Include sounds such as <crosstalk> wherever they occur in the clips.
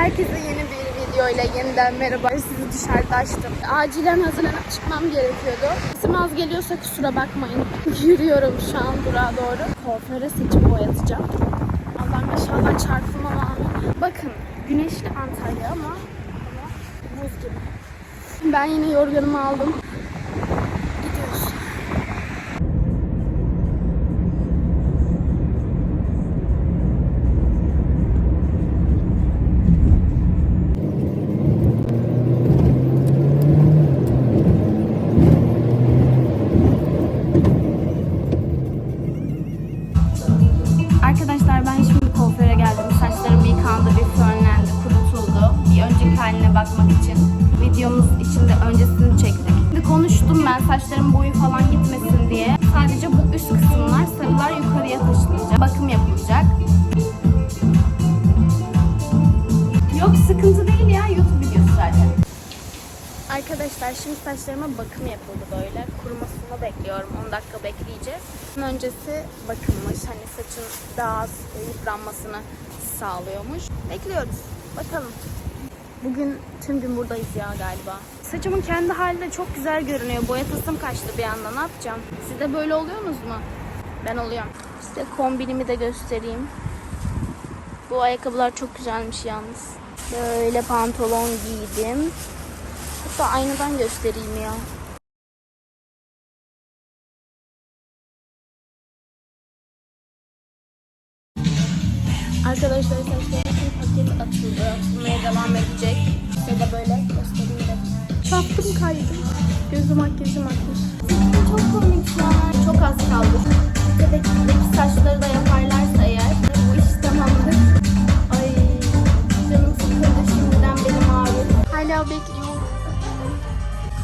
Herkese yeni bir videoyla yeniden merhaba. Sizi dışarıda açtım. Acilen hazırlanıp çıkmam gerekiyordu. Sesim az geliyorsa kusura bakmayın. <laughs> Yürüyorum şu an durağa doğru. Kuaföre saçımı boyatacağım. Allah'ım inşallah çarpılmam amin. Bakın güneşli Antalya ama hava buz gibi. Ben yine yorganımı aldım. Konuştum ben saçlarım boyu falan gitmesin diye. Sadece bu üst kısımlar sarılar yukarıya taşınacak. Bakım yapılacak. Yok sıkıntı değil ya YouTube videosu zaten. Arkadaşlar şimdi saçlarıma bakım yapıldı böyle. Kurumasını bekliyorum. 10 dakika bekleyeceğiz. Öncesi bakılmış. Hani saçın daha az yıpranmasını sağlıyormuş. Bekliyoruz. Bakalım. Bugün tüm gün buradayız ya galiba. Saçımın kendi halinde çok güzel görünüyor. Boyatasım kaçtı bir anda. Ne yapacağım? Siz de böyle oluyorsunuz mu? Ben oluyorum. Size kombinimi de göstereyim. Bu ayakkabılar çok güzelmiş yalnız. Böyle pantolon giydim. Hatta aynadan göstereyim ya. Arkadaşlar saçlarım paket atıldı. Atılmaya devam edecek. Size de böyle göstereyim de. Çarptım kaydım. Gözüm makyajım akmış. Çok komik ya. Çok az kaldı. Bebekteki saçları da yaparlarsa eğer bu iş tamamdır. Ay canım sıkıldı şimdiden benim ağrıyor. Hala bekliyorum.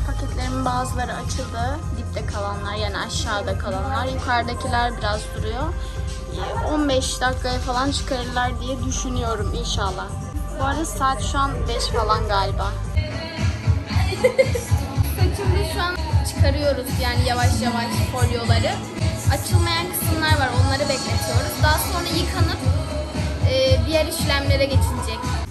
Paketlerimin bazıları açıldı. Dipte kalanlar yani aşağıda kalanlar. Yukarıdakiler biraz duruyor. Ee, 15 dakikaya falan çıkarırlar diye düşünüyorum inşallah. Bu arada saat şu an 5 falan galiba. Saçımda şu an çıkarıyoruz yani yavaş yavaş folyoları. Açılmayan kısımlar var onları bekletiyoruz. Daha sonra yıkanıp e, diğer işlemlere geçilecek.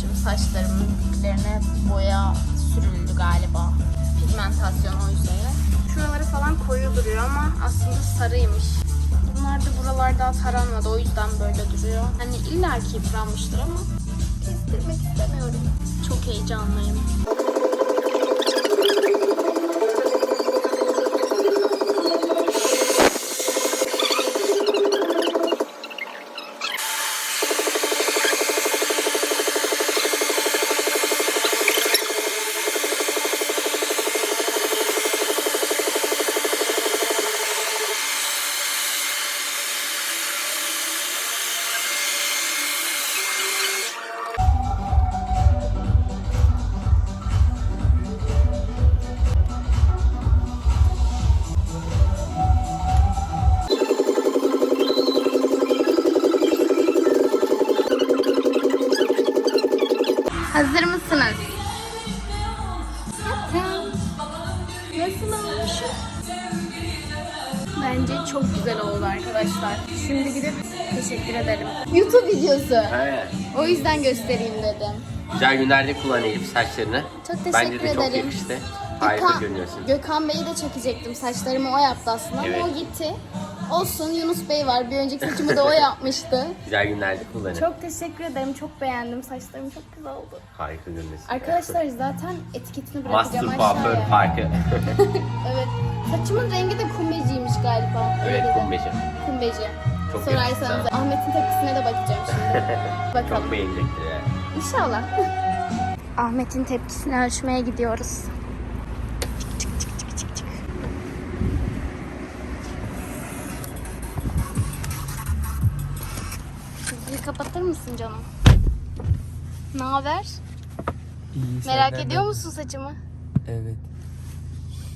Bekleyecekmişim. Saçlarımın diplerine boya sürüldü galiba. Pigmentasyon o yüzden. Şuraları falan koyu duruyor ama aslında sarıymış. Bunlar da buralar daha taranmadı o yüzden böyle duruyor. Hani illaki yıpranmıştır ama kestirmek istemiyorum. Çok heyecanlıyım. Hazır mısınız? Nasıl olmuşum? Bence çok güzel oldu arkadaşlar. Şimdi gidip teşekkür ederim. YouTube videosu. Evet. O yüzden göstereyim dedim. Güzel günlerde kullanayım saçlarını. Çok teşekkür Bence de ederim. çok yakıştı. Harika Gökhan- görünüyorsun. Gökhan Bey'i de çekecektim. Saçlarımı o yaptı aslında Evet. ama o gitti. Olsun Yunus Bey var. Bir önceki saçımı da o yapmıştı. <laughs> Güzel günlerde kullanın. Çok teşekkür ederim. Çok beğendim. Saçlarım çok güzel oldu. Harika görünüyorsun. Arkadaşlar zaten etiketini Master bırakacağım Kuaför aşağıya. Farkı. <laughs> Evet. Saçımın rengi de kumbeciymiş galiba. Öyle evet dedi. kumbeci. Kumbeci. Çok Sorarsanız yakıştı. Ahmet'in tepkisine de bakacağım şimdi. <laughs> Bakalım. Çok beğenecektir yani. İnşallah. Ahmet'in tepkisini ölçmeye gidiyoruz. Kapıyı kapatır mısın canım? Ne haber? İyi. Merak senden ediyor de- musun saçımı? Evet.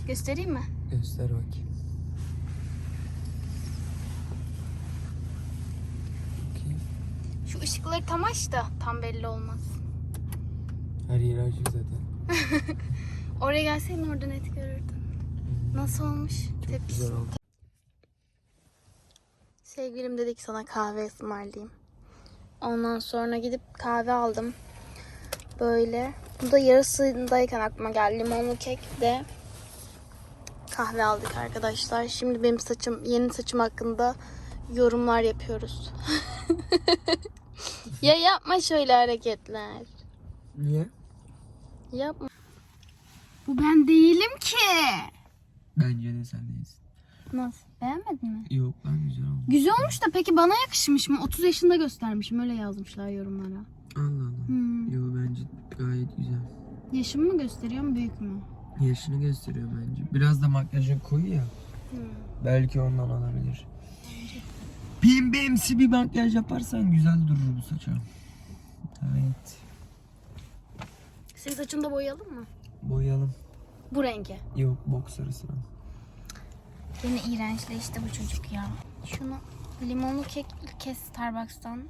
Göstereyim mi? Göster bakayım. Bakayım. Şu ışıkları tam aç da tam belli olmaz. Her yeri açık zaten. <laughs> Oraya gelseydin orada net görürdün. Nasıl olmuş? Çok Tepkisi. güzel oldu. Sevgilim dedi ki sana kahve ısmarlayayım. Ondan sonra gidip kahve aldım. Böyle. Bu da yarısındayken aklıma geldi. Limonlu kek de kahve aldık arkadaşlar. Şimdi benim saçım, yeni saçım hakkında yorumlar yapıyoruz. <laughs> ya yapma şöyle hareketler. Niye? Yapma. Bu ben değilim ki. Bence de sen değilsin. Nasıl? Beğenmedin mi? Yok lan güzel oldu. Güzel olmuş da peki bana yakışmış mı? 30 yaşında göstermişim. Öyle yazmışlar yorumlara. Allah Allah. Hmm. Yo bence gayet güzel. Yaşımı mı gösteriyor mu büyük mü? Yaşını gösteriyor bence. Biraz da makyajın koyu ya. Belki ondan olabilir. Pimbemsi bir makyaj yaparsan güzel durur bu saça. Evet. Senin saçını da boyayalım mı? Boyayalım. Bu rengi. Yok boks sarısına. Yine iğrençleşti bu çocuk ya. Şunu limonlu kek ilk kez Starbucks'tan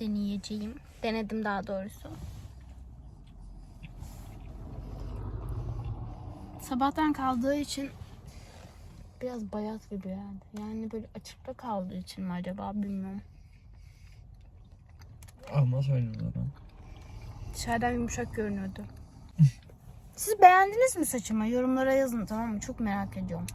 deneyeceğim. Denedim daha doğrusu. Sabahtan kaldığı için biraz bayat gibi yani. Yani böyle açıkta kaldığı için mi acaba bilmiyorum. Ama söyle o zaman. Dışarıdan yumuşak görünüyordu. <laughs> Siz beğendiniz mi saçımı? Yorumlara yazın tamam mı? Çok merak ediyorum.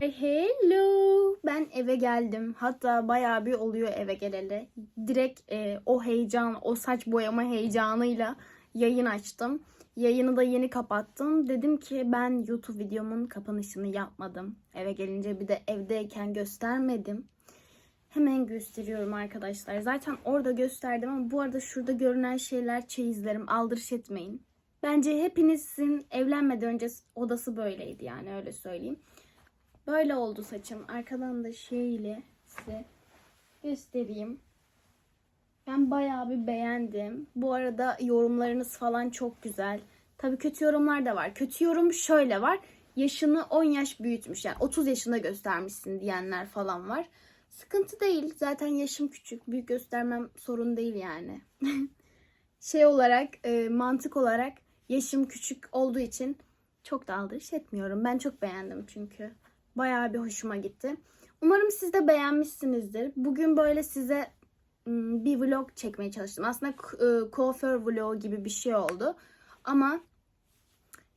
Hello. Ben eve geldim. Hatta bayağı bir oluyor eve geleli. Direkt e, o heyecan, o saç boyama heyecanıyla yayın açtım. Yayını da yeni kapattım. Dedim ki ben YouTube videomun kapanışını yapmadım. Eve gelince bir de evdeyken göstermedim. Hemen gösteriyorum arkadaşlar. Zaten orada gösterdim ama bu arada şurada görünen şeyler çeyizlerim. Aldırış etmeyin. Bence hepinizin evlenmeden önce odası böyleydi yani öyle söyleyeyim. Böyle oldu saçım. Arkadan da şöyle size göstereyim. Ben bayağı bir beğendim. Bu arada yorumlarınız falan çok güzel. Tabii kötü yorumlar da var. Kötü yorum şöyle var. Yaşını 10 yaş büyütmüş. Yani 30 yaşında göstermişsin diyenler falan var. Sıkıntı değil. Zaten yaşım küçük. Büyük göstermem sorun değil yani. <laughs> şey olarak, e, mantık olarak yaşım küçük olduğu için çok da aldırış etmiyorum. Ben çok beğendim çünkü. Bayağı bir hoşuma gitti. Umarım siz de beğenmişsinizdir. Bugün böyle size bir vlog çekmeye çalıştım. Aslında kuaför vlogu gibi bir şey oldu. Ama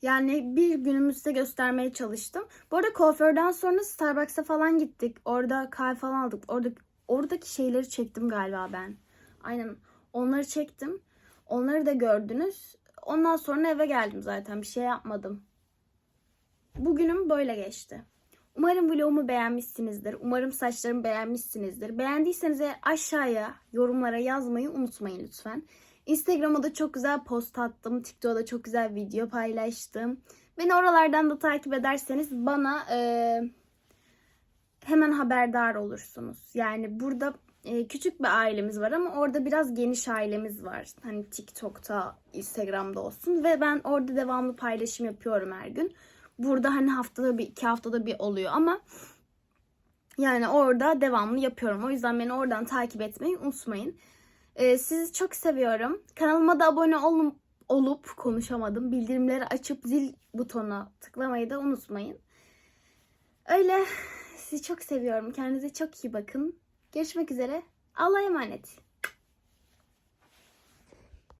yani bir günümüzde göstermeye çalıştım. Bu arada kuaförden sonra Starbucks'a falan gittik. Orada kahve falan aldık. Orada oradaki şeyleri çektim galiba ben. Aynen. Onları çektim. Onları da gördünüz. Ondan sonra eve geldim zaten. Bir şey yapmadım. Bugünüm böyle geçti. Umarım vlogumu beğenmişsinizdir. Umarım saçlarımı beğenmişsinizdir. Beğendiyseniz aşağıya yorumlara yazmayı unutmayın lütfen. Instagram'a da çok güzel post attım. TikTok'ta da çok güzel video paylaştım. Beni oralardan da takip ederseniz bana eee, hemen haberdar olursunuz. Yani burada e, küçük bir ailemiz var ama orada biraz geniş ailemiz var. Hani TikTok'ta, Instagram'da olsun ve ben orada devamlı paylaşım yapıyorum her gün. Burada hani haftada bir, iki haftada bir oluyor ama yani orada devamlı yapıyorum. O yüzden beni oradan takip etmeyi unutmayın. Ee, sizi çok seviyorum. Kanalıma da abone olun, olup konuşamadım. Bildirimleri açıp zil butonuna tıklamayı da unutmayın. Öyle sizi çok seviyorum. Kendinize çok iyi bakın. Görüşmek üzere. Allah'a emanet.